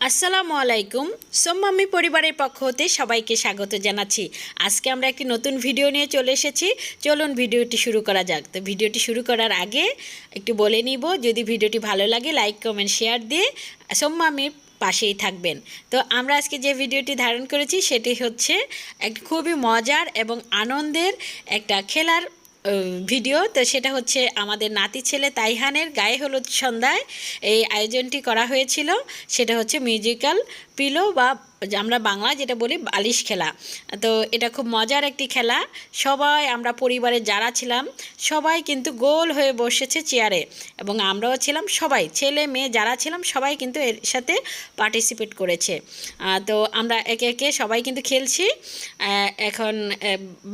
আসসালামু আলাইকুম। সোম্মামি পরিবারের পক্ষ হতে সবাইকে স্বাগত জানাচ্ছি। আজকে আমরা একটি নতুন ভিডিও নিয়ে চলে এসেছি। চলুন ভিডিওটি শুরু করা যাক। তো ভিডিওটি শুরু করার আগে একটু বলে নিব, যদি ভিডিওটি ভালো লাগে লাইক কমেন্ট শেয়ার দিয়ে সোম্মামির পাশেই থাকবেন। তো আমরা আজকে যে ভিডিওটি ধারণ করেছি, সেটি হচ্ছে এক খুবই মজার এবং আনন্দের একটা খেলার ভিডিও। তো সেটা হচ্ছে আমাদের নাতি ছেলে তাইহানের গায়ে হলুদ সন্ধ্যায় এই আয়োজনটি করা হয়েছিল। সেটা হচ্ছে মিউজিক্যাল পিলো বা আমরা বাংলা যেটা বলি বালিশ খেলা। তো এটা খুব মজার একটি খেলা। সবাই, আমরা পরিবারে যারা ছিলাম, সবাই কিন্তু গোল হয়ে বসেছে চেয়ারে এবং আমরাও ছিলাম সবাই। ছেলে, মেয়ে যারা ছিলাম, সবাই কিন্তু এর সাথে পার্টিসিপেট করেছে। তো আমরা একে একে সবাই কিন্তু খেলছি। এখন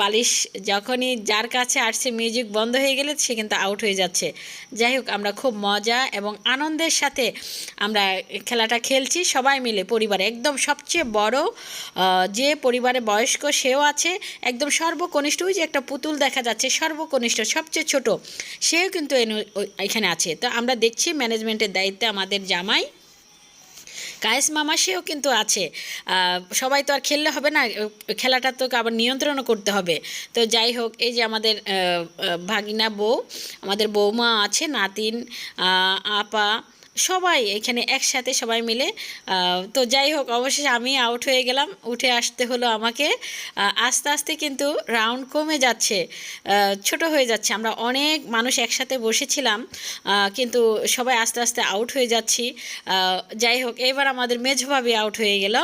বালিশ যখনই যার কাছে আসছে মিউজিক বন্ধ হয়ে গেলে সে কিন্তু আউট হয়ে যাচ্ছে। যাই হোক, আমরা খুব মজা এবং আনন্দের সাথে আমরা খেলাটা খেলছি সবাই মিলে, পরিবারে, একদম সবচেয়ে বড় যে পরিবারে বয়স্ক সেও আছে, একদম সর্বকনিষ্ঠ, ওই যে একটা পুতুল দেখা যাচ্ছে, সর্বকনিষ্ঠ, সবচেয়ে ছোট, সেও কিন্তু এখানে আছে। তো আমরা দেখছি ম্যানেজমেন্টের দায়িত্বে আমাদের জামাই। কায়েস মামা সেও কিন্তু আছে। সবাই তো আর খেললে হবে না, খেলাটা তো আবার নিয়ন্ত্রণও করতে হবে। তো যাই হোক, এই যে আমাদের ভাগিনা বউ, আমাদের বৌমা আছে, নাতিন আপা সবাই এখানে একসাথে সবাই মিলে তো যাই হোক, অবশেষে আমি আউট হয়ে গেলাম। উঠে আসতে হলো আমাকে। আস্তে আস্তে কিন্তু রাউন্ড কমে যাচ্ছে। ছোট হয়ে যাচ্ছে। আমরা অনেক মানুষ একসাথে বসেছিলাম। কিন্তু সবাই আস্তে আস্তে আউট হয়ে যাচ্ছি। যাই হোক, এবার আমাদের মেঝো ভাবি আউট হয়ে গেল।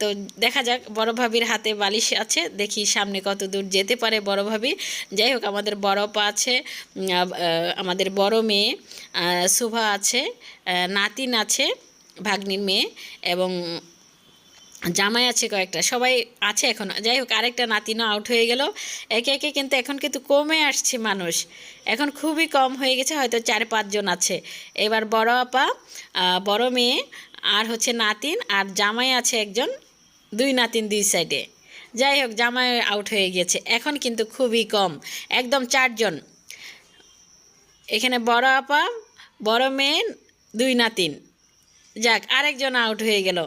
তো দেখা যাক, বড় ভাবির হাতে বালিশ আছে। দেখি সামনে কত দূর যেতে পারে বড় ভাবি। যাই হোক, আমাদের বড় পা আছে। আমাদের বড় মেয়ে শুভা আছে। আহ, নাতিন আছে ভাগ্নির মেয়ে এবং জামাই আছে কয়েকটা সবাই আছে এখন। যাই হোক আরেকটা নাতিনও আউট হয়ে গেল। একে একে কিন্তু এখন কিন্তু কমে আসছে মানুষ। এখন খুবই কম হয়ে গেছে হয়তো চার পাঁচজন আছে। এবার বড় আপা বড় মেয়ে আর হচ্ছে নাতিন আর জামাই আছে একজন দুই নাতিন দুই সাইডে যাই হোক জামাই আউট হয়ে গেছে। এখন কিন্তু খুবই কম একদম চারজন এখানে বড় আপা বড় মেয়ে, দুই নাতিন যাক, আরেকজন আউট হয়ে গেল।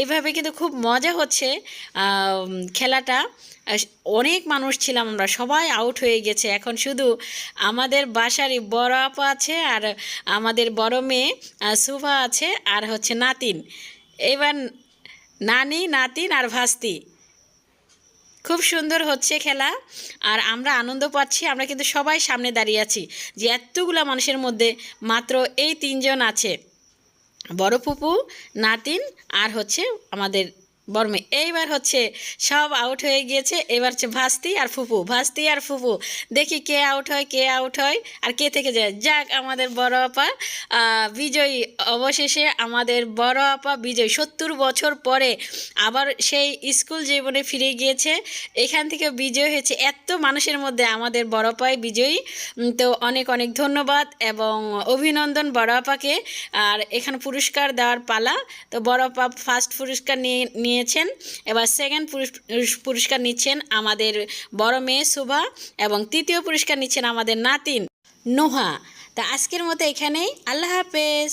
এইভাবে কিন্তু খুব মজা হচ্ছে খেলাটা। অনেক মানুষ ছিলাম আমরা, সবাই আউট হয়ে গেছে। এখন শুধু আমাদের বাসারই বড় আপা আছে আর আমাদের বড় মেয়ে সুভা আছে আর হচ্ছে নাতিন। এবার নানি, নাতিন আর ভাস্তি। খুব সুন্দর হচ্ছে খেলা। আর আমরা আনন্দ পাচ্ছি, আমরা কিন্তু সবাই সামনে দাঁড়িয়ে আছি যে এতগুলা মানুষের মধ্যে মাত্র এই তিনজন আছে। বড় ফুপু, নাতিন আর হচ্ছে আমাদের বর্মে। এইবার হচ্ছে সব আউট হয়ে গিয়েছে। এবার হচ্ছে ভাস্তি আর ফুপু ভাস্তি আর ফুপু দেখি কে আউট হয়, কে আউট হয় আর কে থেকে যায়। যাক, আমাদের বড় আপা বিজয়ী অবশেষে আমাদের বড় আপা বিজয়। সত্তর বছর পরে আবার সেই স্কুল জীবনে ফিরে গিয়েছে। এখান থেকে বিজয় হয়েছে। এত মানুষের মধ্যে আমাদের বড় পায় বিজয়ী। তো অনেক অনেক ধন্যবাদ এবং অভিনন্দন বড় আপাকে। আর এখানে পুরস্কার দেওয়ার পালা। তো বড় আপা ফার্স্ট পুরস্কার নিয়ে নিয়ে নিয়েছেন। এবার সেকেন্ড পুরস্কার নিচ্ছেন আমাদের বড় মেয়ে শোভা এবং তৃতীয় পুরস্কার নিচ্ছেন আমাদের নাতিন নোহা। তা আজকের মতো এখানেই। আল্লাহ হাফেজ।